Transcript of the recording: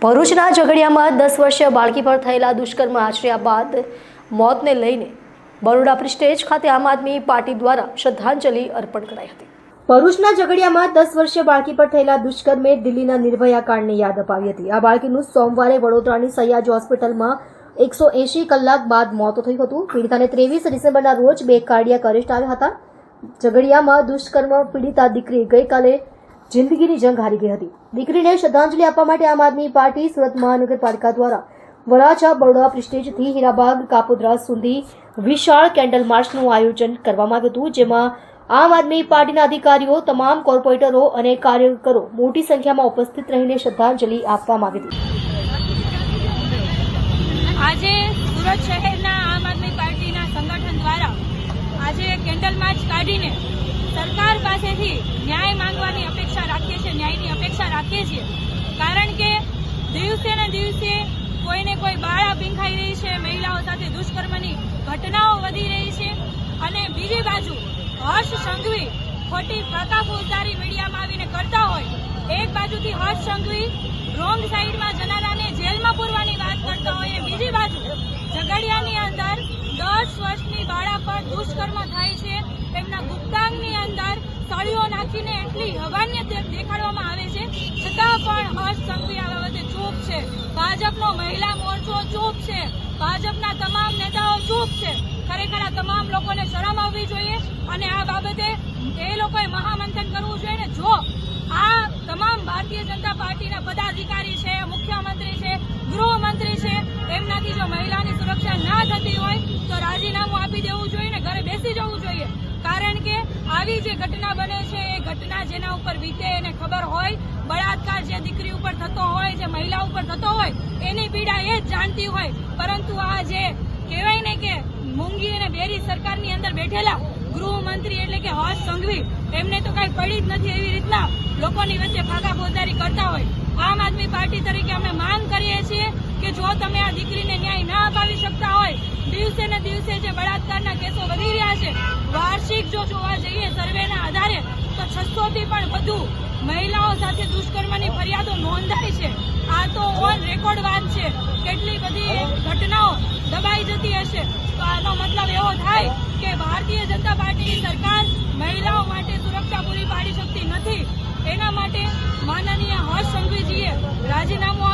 ભરૂચના ઝઘડિયામાં દસ વર્ષીય બાળકી પર થયેલા દુષ્કર્મ આચર્યા બાદ મોતને લઈને બરોડા પ્રિસ્ટેજ ખાતે આમ આદમી પાર્ટી દ્વારા શ્રદ્ધાંજલિ અર્પણ કરાઈ હતી. ભરૂચના ઝઘડિયામાં દસ વર્ષીય બાળકી પર થયેલા દુષ્કર્મે દિલ્હીના નિર્ભયા કાંડને યાદ અપાવી હતી. આ બાળકીનું સોમવારે વડોદરાની સયાજ હોસ્પિટલમાં એકસો એંશી કલાક બાદ મોત થયું હતું. પીડિતાને ત્રેવીસ ડિસેમ્બરના રોજ બે કાર્ડિયા અરેસ્ટ આવ્યા હતા. ઝઘડિયામાં દુષ્કર્મ પીડિતા દીકરી ગઈકાલે જિંદગીની જંગ હારી ગઈ હતી. દીકરીને શ્રદ્ધાંજલિ આપવા માટે આમ આદમી પાર્ટી સુરત મહાનગરપાલિકા દ્વારા વરાછા, બરોડા પ્રિસ્ટેજથી હીરાબાગ, કાપોદ્રા સુધી વિશાળ કેન્ડલ માર્ચનું આયોજન કરવામાં આવ્યું હતું, જેમાં આમ આદમી પાર્ટીના અધિકારીઓ, તમામ કોર્પોરેટરો અને કાર્યકરો મોટી સંખ્યામાં ઉપસ્થિત રહીને શ્રદ્ધાંજલિ આપવામાં આવી હતી. આજે સુરત શહેરના આમ આદમી પાર્ટીના સંગઠન દ્વારા આજે કેન્ડલ માર્ચ કાઢીને સરકાર પાસેથી ન્યાય માંગવાની અપેક્ષા રાખીએ છીએ, ન્યાયની અપેક્ષા રાખીએ છીએ. કારણ કે દિવસે ને દિવસે કોઈને કોઈ બાળા ભીંખાઈ રહી છે, મહિલાઓ સાથે દુષ્કર્મની ઘટનાઓ વધી રહી છે અને બીજી બાજુ હર્ષ સંઘવી ખોટી ફાકા ફોજદારી મીડિયામાં આવીને કરતા હોય, એક બાજુથી હર્ષ સંઘવી રોંગ સાઈડમાં જનારાને જેલમાં પૂરવાની વાત કરતા હોય અને બીજી બાજુ ઝઘડિયાની અંદર દસ વર્ષની બાળા પર દુષ્કર્મ થાય છે, એમના ગુપ્તાંગની અંદર નાખીને એટલી હવાન્ય દેખાડવામાં આવે છે. છતાં પણ હર્ષ સંઘવી આ બાબતે ચૂપ છે. ભાજપનો મહિલા મોરચો ચૂપ છે. ભાજપના તમામ નેતાઓ ચૂપ છે. ખરેખર આ તમામ લોકોને શરમ આવવી જોઈએ અને આ બાબતે એ લોકોએ મહામંથન કરવું જોઈએ ને જો આ તમામ ભારતીય જનતા પાર્ટીના પદાધિકારી છે, મુખ્યમંત્રી છે, ગૃહમંત્રી છે, એમનાથી જો મહિલાની સુરક્ષા ના થતી હોય તો રાજીનામું આપી દેવું જોઈએ ને ઘરે બેસી જવું જોઈએ કારણ કે આવી જે ઘટના બને છે, એ ઘટના જેના ઉપર વીતે એને ખબર હોય, બળાત્કાર જે દીકરી ઉપર થતો હોય, જે મહિલા ઉપર થતો હોય, એની પીડા એ જ જાણતી હોય. પરંતુ આ જે કહેવાય ને કે મૂંગી અને બેરી સરકારની અંદર બેઠેલા ગૃહમંત્રી એટલે કે હર્ષ સંઘવી, એમને તો કઈ પડી જ નથી એવી રીતના લોકોની વચ્ચે ફાકા ફોજદારી કરતા હોય. આમ આદમી પાર્ટી તરીકે અમે માંગ કરીએ છીએ કે જો તમે આ દીકરીને ન્યાય ના દિવસે જે બળાત્કારના કેસો વધી રહ્યા છે. વાર્ષિક જો જોવા જઈએ સર્વેના આધારે, તો છસો થી પણ વધુ મહિલાઓ સાથે દુષ્કર્મની ફરિયાદો નોંધાઈ છે. આ તો ઓન રેકોર્ડ વાત છે. કેટલી બધી ઘટનાઓ દબાઈ જતી હશે. તો આનો મતલબ એવો થાય કે ભારતીય જનતા પાર્ટીની સરકાર મહિલાઓ માટે સુરક્ષા પૂરી પાડી શકતી નથી. એના માટે માનનીય હર્ષ સંઘવીજીએ રાજીનામું